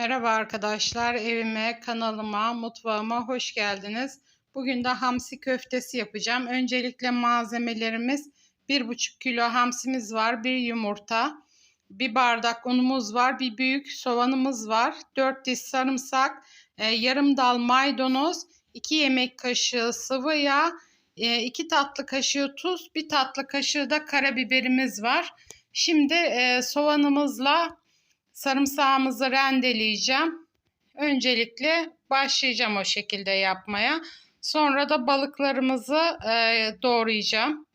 Merhaba arkadaşlar, evime, kanalıma, mutfağıma hoş geldiniz. Bugün de hamsi köftesi yapacağım. Öncelikle malzemelerimiz 1,5 kilo hamsimiz var, bir yumurta, bir bardak unumuz var, bir büyük soğanımız var, 4 diş sarımsak, e, yarım dal maydanoz, 2 yemek kaşığı sıvı yağ, 2 tatlı kaşığı tuz, 1 tatlı kaşığı da karabiberimiz var. Şimdi e, soğanımızla sarımsağımızı rendeleyeceğim. Öncelikle başlayacağım o şekilde yapmaya. Sonra da balıklarımızı e, doğrayacağım.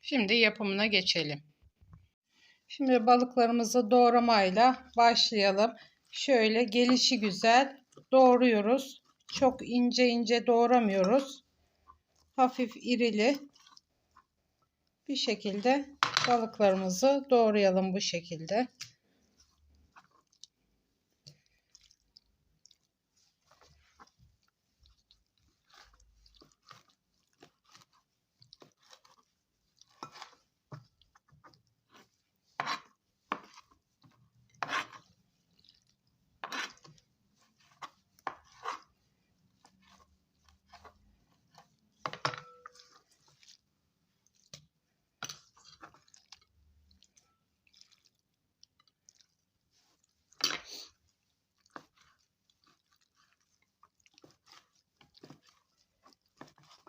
Şimdi yapımına geçelim. Şimdi balıklarımızı doğramayla başlayalım. Şöyle gelişi güzel doğruyoruz. Çok ince ince doğramıyoruz. Hafif irili bir şekilde balıklarımızı doğrayalım bu şekilde.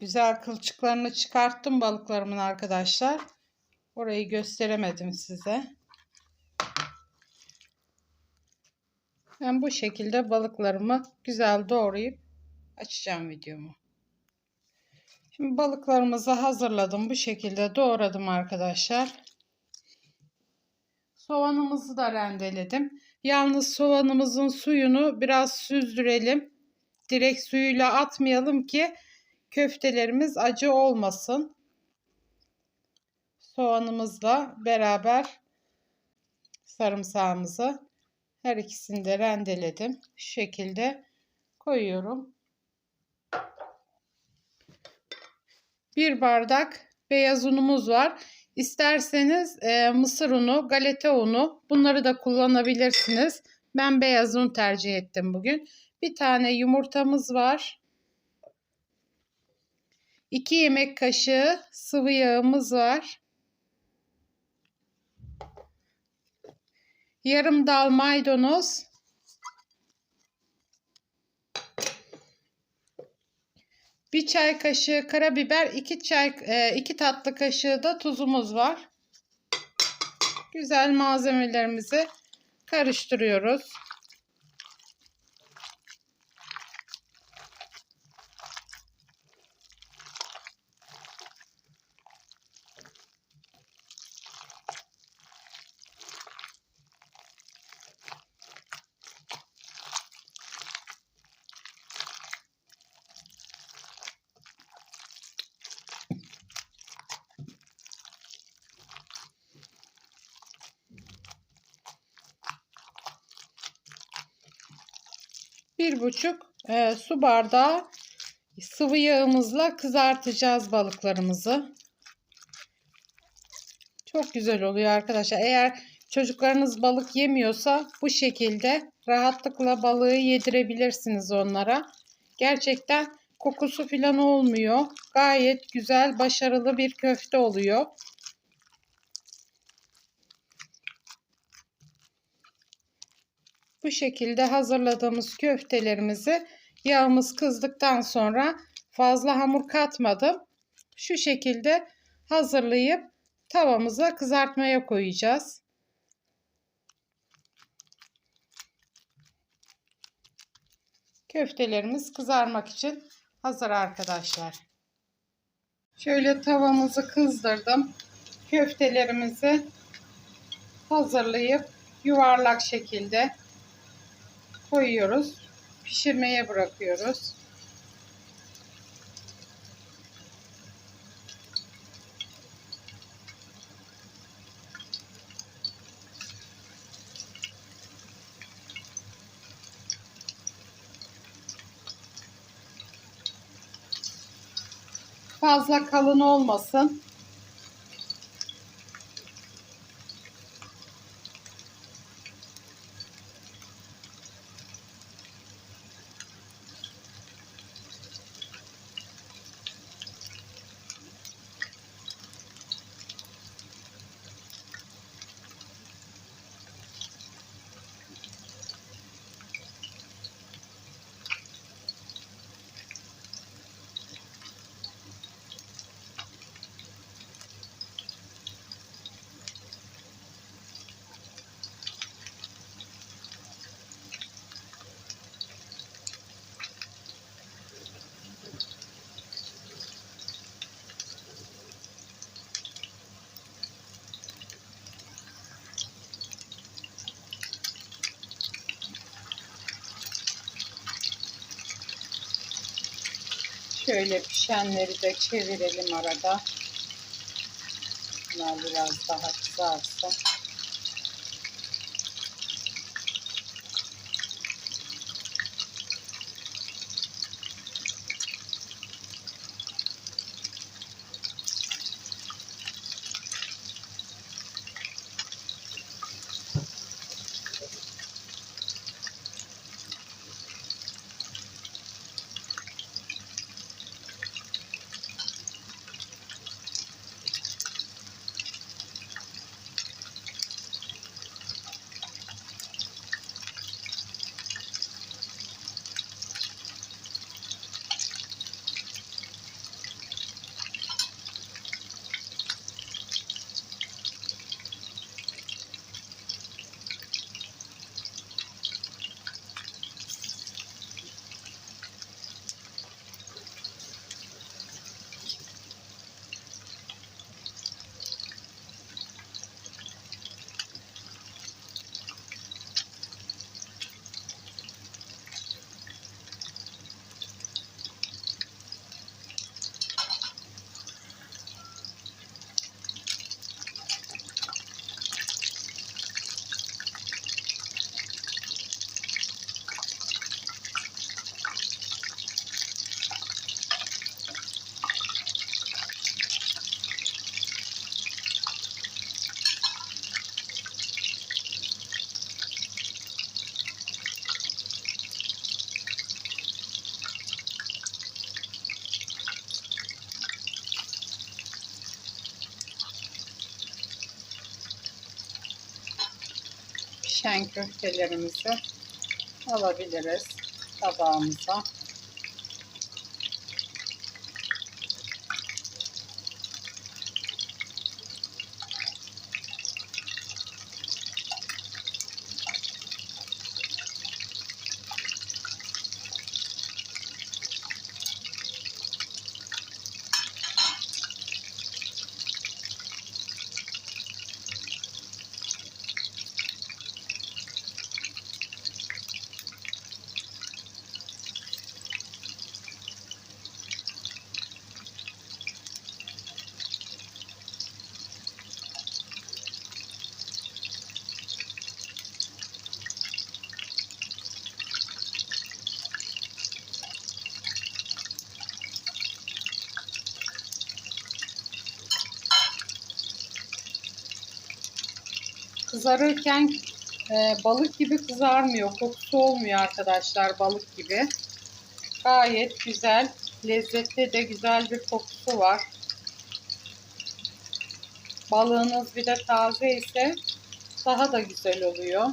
Güzel kılçıklarını çıkarttım balıklarımın arkadaşlar. Orayı gösteremedim size. Ben bu şekilde balıklarımı güzel doğrayıp açacağım videomu. Şimdi balıklarımızı hazırladım. Bu şekilde doğradım arkadaşlar. Soğanımızı da rendeledim. Yalnız soğanımızın suyunu biraz süzdürelim. Direkt suyuyla atmayalım ki köftelerimiz acı olmasın. Soğanımızla beraber sarımsağımızı her ikisini de rendeledim. Şu şekilde koyuyorum. Bir bardak beyaz unumuz var. İsterseniz e, mısır unu, galeta unu bunları da kullanabilirsiniz. Ben beyaz un tercih ettim bugün. Bir tane yumurtamız var. 2 yemek kaşığı sıvı yağımız var. Yarım dal maydanoz. Bir çay kaşığı karabiber, 2 çay 2 e, tatlı kaşığı da tuzumuz var. Güzel malzemelerimizi karıştırıyoruz. Bir buçuk e, su bardağı sıvı yağımızla kızartacağız balıklarımızı. Çok güzel oluyor arkadaşlar. Eğer çocuklarınız balık yemiyorsa bu şekilde rahatlıkla balığı yedirebilirsiniz onlara. Gerçekten kokusu falan olmuyor. Gayet güzel, başarılı bir köfte oluyor. Bu şekilde hazırladığımız köftelerimizi yağımız kızdıktan sonra fazla hamur katmadım. Şu şekilde hazırlayıp tavamıza kızartmaya koyacağız. Köftelerimiz kızarmak için hazır arkadaşlar. Şöyle tavamızı kızdırdım. Köftelerimizi hazırlayıp yuvarlak şekilde koyuyoruz. Pişirmeye bırakıyoruz. Fazla kalın olmasın. Şöyle pişenleri de çevirelim arada. Bunlar biraz daha kızarsın. Pişen köftelerimizi alabiliriz tabağımıza. Kızarırken e, balık gibi kızarmıyor. Kokusu olmuyor arkadaşlar balık gibi. Gayet güzel. Lezzetli de güzel bir kokusu var. Balığınız bir de taze ise daha da güzel oluyor.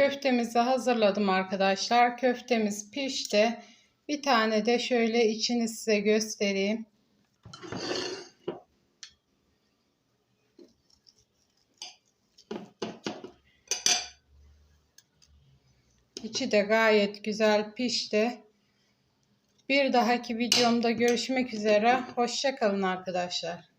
Köftemizi hazırladım arkadaşlar. Köftemiz pişti. Bir tane de şöyle içini size göstereyim. İçi de gayet güzel pişti. Bir dahaki videomda görüşmek üzere. Hoşçakalın arkadaşlar.